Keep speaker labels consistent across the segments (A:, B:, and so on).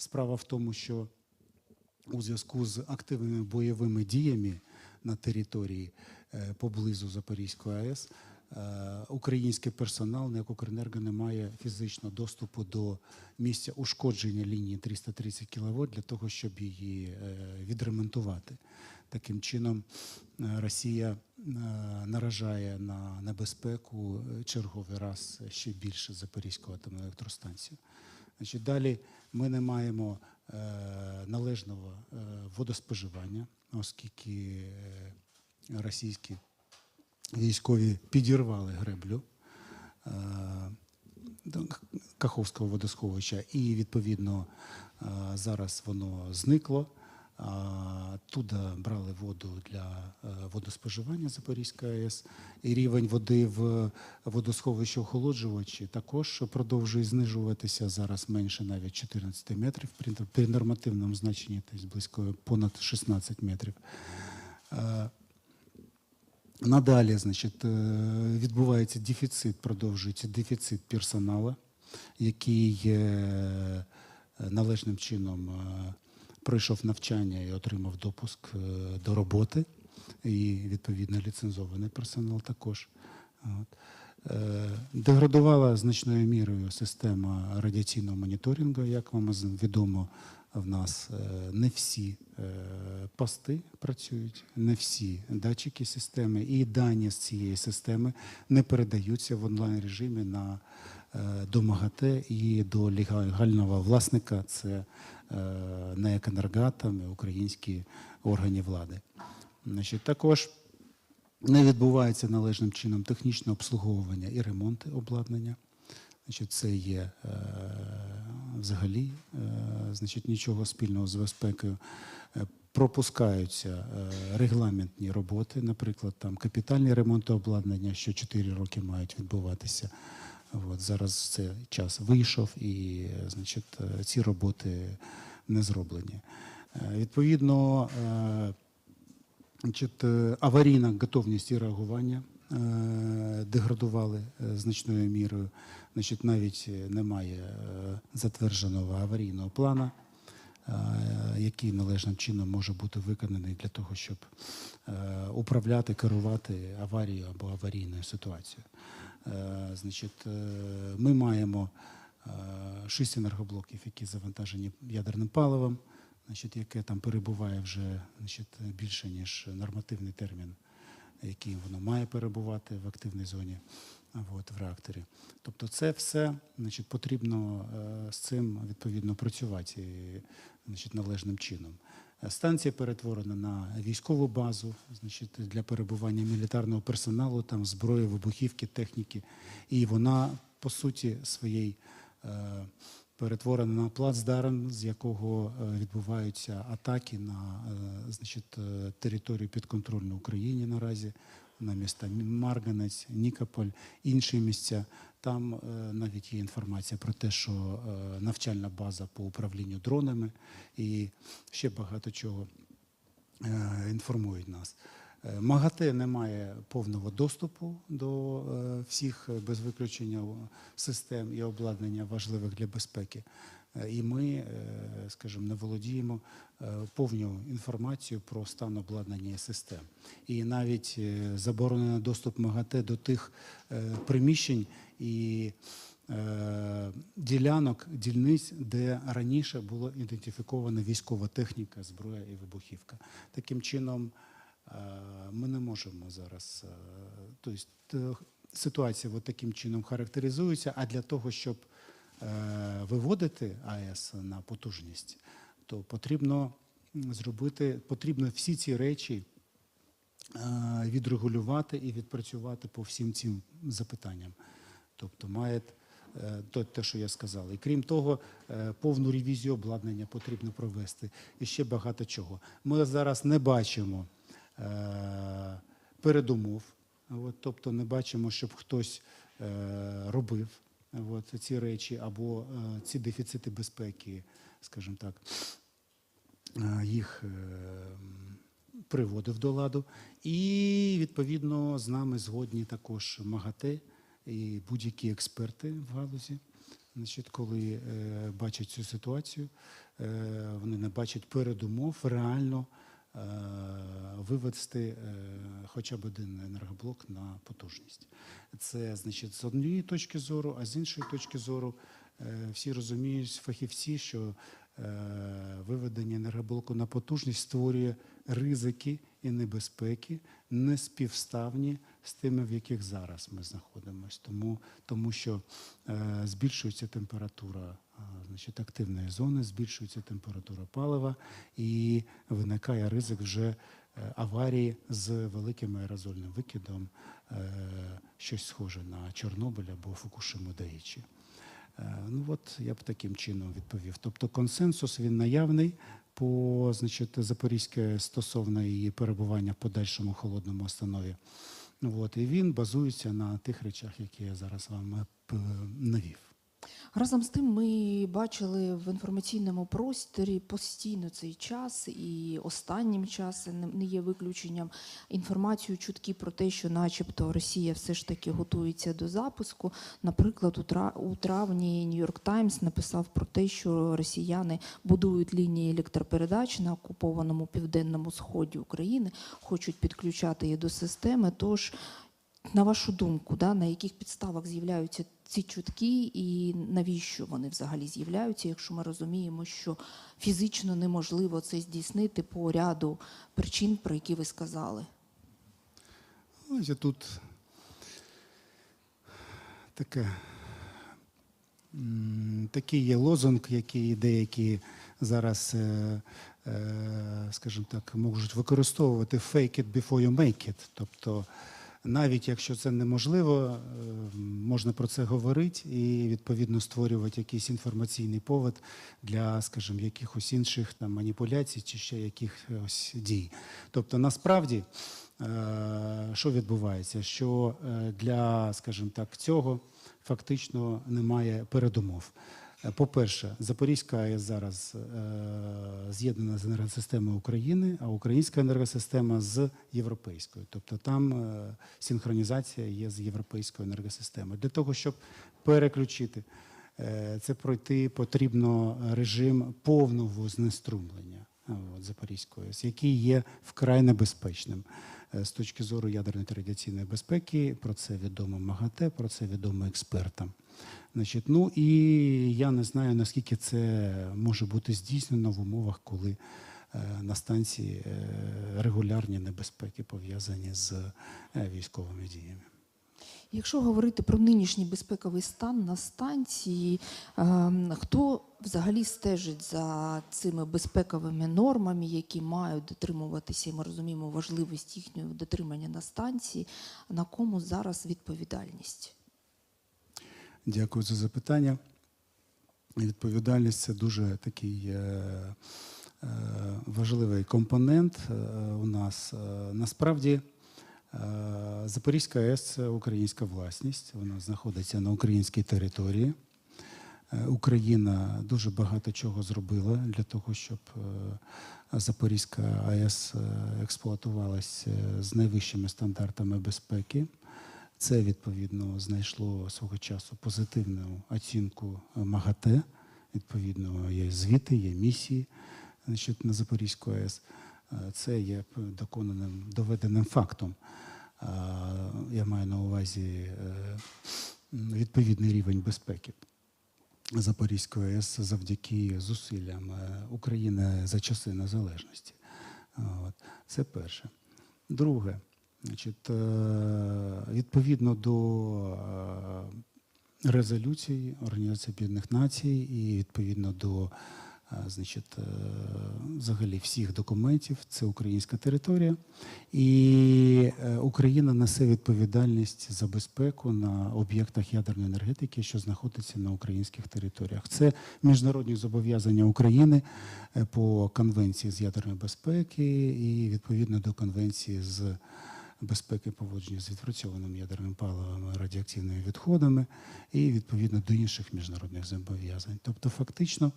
A: Справа в тому, що у зв'язку з активними бойовими діями на території е, поблизу Запорізької АЕС український персонал НЕК «Укренерго» не має фізичного доступу до місця ушкодження лінії 330 кВт для того, щоб її е, відремонтувати. Таким чином, е, Росія е, наражає на небезпеку е, черговий раз ще більше Запорізьку атомну електростанцію. Значить, далі ми не маємо е, належного е, водоспоживання, оскільки е, російські військові підірвали греблю е, Каховського водосховища, і відповідно е, зараз воно зникло. Туди брали воду для е, водоспоживання Запорізької АЕС. І рівень води в водосховищі охолоджувачі також продовжує знижуватися. Зараз менше навіть 14 метрів при нормативному значенні, тобто близько понад 16 метрів. Надалі, значить, е, відбувається дефіцит, продовжується дефіцит персоналу, який е, належним чином е, пройшов навчання і отримав допуск до роботи, і відповідно ліцензований персонал також. Деградувала значною мірою система радіаційного моніторингу, як вам відомо, в нас е, не всі е, пости працюють, не всі датчики системи, і дані з цієї системи не передаються в онлайн режимі на е, до МАГАТЕ і до легального власника. Це е, НЕК «Енергоатом» українські органи влади. Значить, також не відбувається належним чином технічне обслуговування і ремонт обладнання. Значить, це є взагалі е, значить, нічого спільного з безпекою. Е, пропускаються е, регламентні роботи, наприклад, там капітальні ремонти обладнання, що 4 роки мають відбуватися. От, зараз цей час вийшов, і значить, ці роботи не зроблені. Відповідно, Значить, аварійна готовність і реагування деградували е, значною мірою. Значить, навіть е, немає е, затвердженого аварійного плану, е, який належним чином може бути виконаний для того, щоб е, управляти, керувати аварією або аварійною ситуацією. Е, Значить, е, ми маємо е, шість енергоблоків, які завантажені ядерним паливом значить, яке там перебуває вже значить, більше, ніж нормативний термін, який воно має перебувати в активній зоні от, в реакторі. Тобто це все значить, потрібно е, з цим відповідно працювати е, значить, належним чином. Е, Станція перетворена на військову базу значить, для перебування мілітарного персоналу, там зброї, вибухівки, техніки. І вона, по суті, своєї перетворена на плацдарм, з якого е, відбуваються атаки на е, значить, е, територію підконтрольну Україні наразі, на міста Марганець, Нікополь, інші місця. Там навіть є інформація про те, що навчальна база по управлінню дронами і ще багато чого інформують нас. Е, МАГАТЕ не має повного доступу до е, всіх е, без виключення систем і обладнання важливих для безпеки. І ми, скажімо, не володіємо повною інформацією про стан обладнання і систем. І навіть заборонено доступ МАГАТЕ до тих приміщень і ділянок, дільниць, де раніше було ідентифікована військова техніка, зброя і вибухівка. Таким чином, ми не можемо зараз. е, Тобто е, ситуація от таким чином характеризується, а для того, щоб е, виводити АЕС на потужність, то потрібно зробити, потрібно всі ці речі е, відрегулювати і відпрацювати по всім цим запитанням. Тобто має е, то, те, що я сказав. І крім того, е, повну ревізію обладнання потрібно провести. І ще багато чого. Ми зараз не бачимо е, передумов, от, тобто не бачимо, щоб хтось е, робив от, ці речі або е, ці дефіцити безпеки, скажімо так, е, їх е, приводив до ладу. І відповідно з нами згодні також МАГАТЕ і будь-які експерти в галузі. Значить, коли е, бачать цю ситуацію, е, вони не бачать передумов реально е, вивести е, хоча б один енергоблок на потужність. Це значить з однієї точки зору, а з іншої точки зору е, всі розуміють, фахівці, що е, виведення енергоблоку на потужність створює ризики і небезпеки неспівставні з тими, в яких зараз ми знаходимося. Тому, тому що е, збільшується температура е, значить, активної зони, збільшується температура палива і виникає ризик вже е, аварії з великим аерозольним викидом, е, щось схоже на Чорнобиль або Фукушиму Даїчі. Е, Ну от я б таким чином відповів. Тобто консенсус він наявний по значить, Запорізьке стосовно її перебування в подальшому холодному останові. От, і він базується на тих речах, які я зараз вам е, навів.
B: Разом з тим, ми бачили в інформаційному просторі постійно цей час, і останнім часом не- є виключенням інформацію чутки про те, що, начебто, Росія все ж таки готується до запуску. Наприклад, у травні Нью-Йорк Таймс написав про те, що росіяни будують лінії електропередач на окупованому південному сході України, хочуть підключати її до системи. Тож на вашу думку, да, на яких підставах з'являються ці чутки, і навіщо вони взагалі з'являються, якщо ми розуміємо, що фізично неможливо це здійснити по ряду причин, про які ви сказали?
A: Ось тут таке, такий є лозунг, який деякі зараз, е, е, скажімо так, можуть використовувати fake it before you make it. Тобто, навіть якщо це неможливо, е, можна про це говорити і відповідно створювати якийсь інформаційний повод для, скажімо, якихось інших там маніпуляцій чи ще якихось дій. Тобто, насправді. Е, Що відбувається? Що е, для, скажімо так, цього фактично немає передумов. Е, По-перше, Запорізька АЕС зараз е, з'єднана з енергосистемою України, а українська енергосистема з європейською. Тобто там е, синхронізація є з європейською енергосистемою. Для того, щоб переключити це пройти, потрібно режим повного знеструмлення Запорізької який є вкрай небезпечним з точки зору ядерної та радіаційної безпеки. Про це відомо МАГАТЕ, про це відомо експертам. Значить, ну і я не знаю, наскільки це може бути здійснено в умовах, коли е, на станції е, регулярні небезпеки пов'язані з е, військовими діями.
B: Якщо говорити про нинішній безпековий стан на станції, ем, хто взагалі стежить за цими безпековими нормами, які мають дотримуватися, і ми розуміємо важливість їхнього дотримання на станції, на кому зараз відповідальність?
A: Дякую за запитання. Відповідальність це дуже такий е, е, важливий компонент е, у нас. Насправді, Запорізька АЕС це українська власність, вона знаходиться на українській території. Е, Україна дуже багато чого зробила для того, щоб е, Запорізька АЕС е, експлуатувалася з найвищими стандартами безпеки. Це відповідно знайшло свого часу позитивну оцінку МАГАТЕ. Відповідно, є звіти, є місії значить, на Запорізьку АЕС. Е, Це є доконаним доведеним фактом. Е, Я маю на увазі е, відповідний рівень безпеки. Запорізької АЕС завдяки зусиллям України за часи незалежності. Це перше. Друге, значить, відповідно до резолюції Організації Об'єднаних Націй і відповідно до значить, е, взагалі всіх документів, це українська територія. І е, Україна несе відповідальність за безпеку на об'єктах ядерної енергетики, що знаходяться на українських територіях. Це міжнародні зобов'язання України е, по конвенції з ядерної безпеки і відповідно до конвенції з безпеки поводження з відпрацьованим ядерним паливом, радіоактивними відходами, і відповідно до інших міжнародних зобов'язань. Тобто, фактично.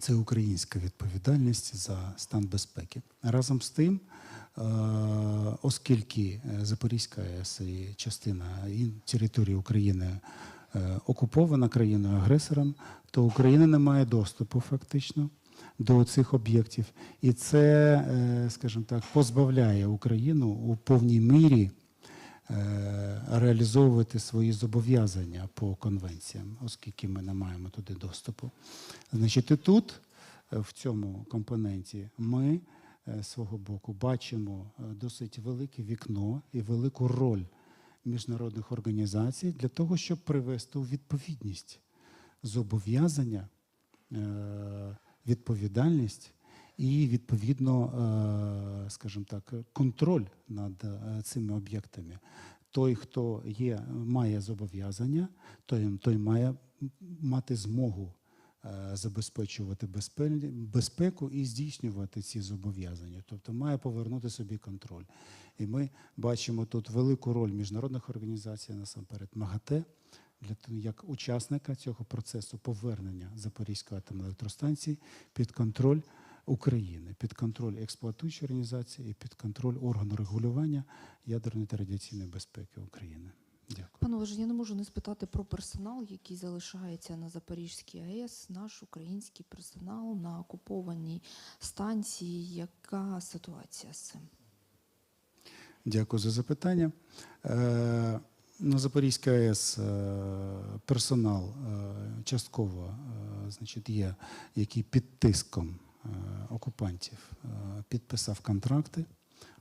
A: Це українська відповідальність за стан безпеки. Разом з тим, е, оскільки е, Запорізька АЕС і частина території України е, окупована країною агресором, то Україна не має доступу фактично до цих об'єктів. І це, скажімо так, позбавляє Україну у повній мірі реалізовувати свої зобов'язання по конвенціям, оскільки ми не маємо туди доступу. Значить, і тут, е, в цьому компоненті, ми е, свого боку бачимо е, досить велике вікно і велику роль міжнародних організацій для того, щоб привести у відповідність зобов'язання, е, відповідальність і відповідно, е, скажімо так, контроль над е, цими об'єктами. Той, хто є, має зобов'язання, той, той має мати змогу е, забезпечувати безпеку і здійснювати ці зобов'язання, тобто має повернути собі контроль. І ми бачимо тут велику роль міжнародних організацій, насамперед МАГАТЕ, для того, як учасника цього процесу повернення Запорізької атомної електростанції під контроль України, під контроль експлуатуючої організації і під контроль органу регулювання ядерної та радіаційної безпеки України. Дякую.
B: Пане Олеже, я не можу не спитати про персонал, який залишається на Запорізькій АЕС, наш український персонал на окупованій станції. Яка ситуація з цим?
A: Дякую за запитання. Е, На Запорізькій АЕС е, персонал е, частково значить, є, який під тиском окупантів е, підписав контракти,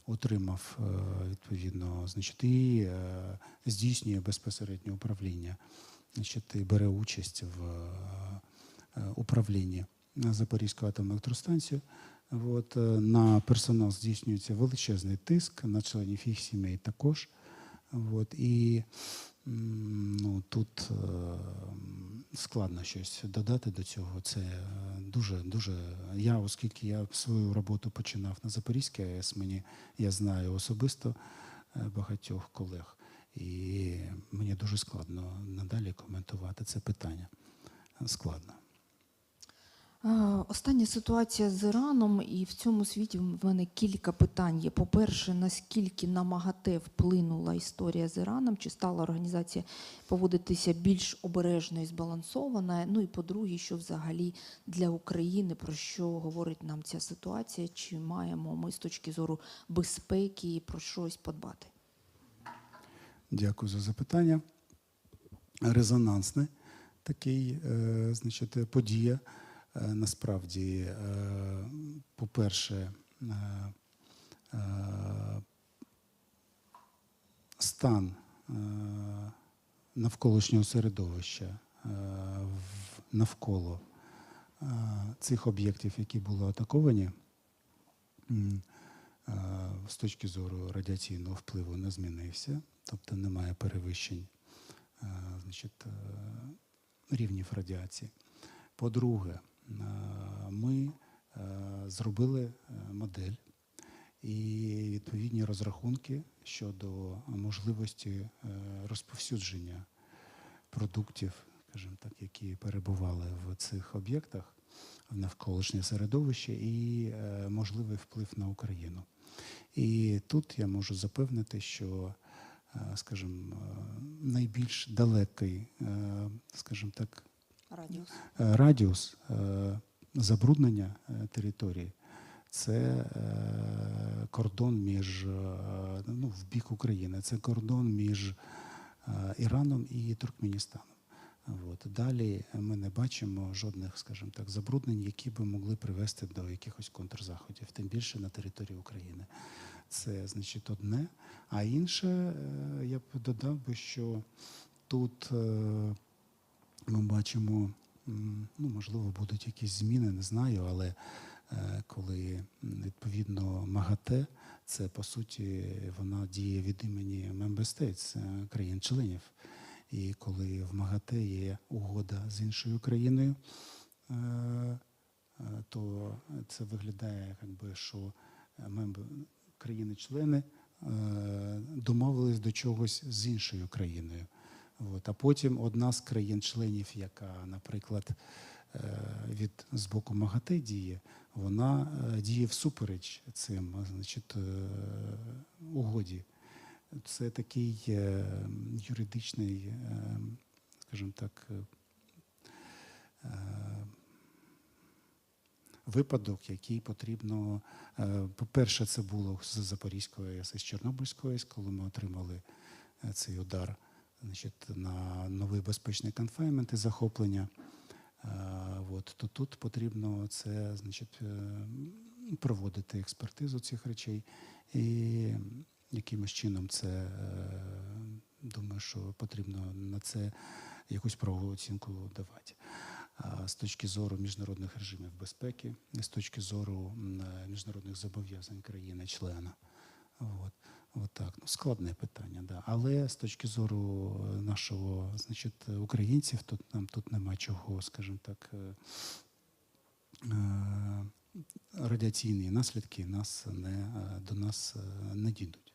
A: отримав е, відповідно, значить, і е, здійснює безпосереднє управління, значить, і бере участь в е, управлінні атомною електростанцією. От, е, на персонал здійснюється величезний тиск, на членів їх сімей також. От, і ну, тут е, складно щось додати до цього. Це е, дуже, дуже. Я, оскільки я свою роботу починав на Запорізькій АЕС, мені я знаю особисто е, багатьох колег, і мені дуже складно надалі коментувати це питання. Складно.
B: Остання ситуація з Іраном, і в цьому світі в мене кілька питань є. По-перше, наскільки на МАГАТЕ вплинула історія з Іраном, чи стала організація поводитися більш обережно і збалансовано? Ну і по-друге, що взагалі для України про що говорить нам ця ситуація? Чи маємо ми з точки зору безпеки про щось подбати?
A: Дякую за запитання. Резонансне такий, е, значить, подія. Е, Насправді, е, по-перше, е, стан навколишнього середовища навколо цих об'єктів, які були атаковані, з точки зору радіаційного впливу не змінився, тобто немає перевищень значить, рівнів радіації. По-друге, ми е, зробили е, модель і відповідні розрахунки щодо можливості е, розповсюдження продуктів, скажімо так, які перебували в цих об'єктах в навколишнє середовище і е, можливий вплив на Україну. І тут я можу запевнити, що, е, скажімо, е, найбільш далекий, е, скажімо так,
B: Радіус.
A: Е, радіус е, забруднення е, території це кордон між ну, в бік України, це кордон між Іраном і Туркменістаном. От. Далі ми не бачимо жодних, скажімо так, забруднень, які би могли привести до якихось контрзаходів, тим більше на території України. Це значить одне. А інше, я б додав би, що тут ми бачимо, ну, можливо, будуть якісь зміни, не знаю, але е, коли відповідно МАГАТЕ, це по суті вона діє від імені Member States, е, країн-членів. І коли в МАГАТЕ є угода з іншою країною, е, то це виглядає, якби, що країни-члени домовились до чогось з іншою країною. От. А потім одна з країн-членів, яка, наприклад, е, від з боку МАГАТЕ діє, вона е, діє всупереч цим значить, е, угоді. Це такий юридичний, скажімо так, випадок, який потрібно. По-перше, це було з Запорізької АЕС з Чорнобильської коли ми отримали цей удар значить, на новий безпечний конфайнмент і захоплення. Е, От, то тут потрібно це значить, е, проводити експертизу цих речей. І якимось чином це е, думаю, що потрібно на це якусь правову оцінку давати. З точки зору міжнародних режимів безпеки, з точки зору міжнародних зобов'язань країни-члена. От, от так. Ну, складне питання, да. Але з точки зору е, нашого, значить, українців, тут нам тут нема чого, скажімо так, е, е, радіаційні наслідки нас не, до нас не дійдуть.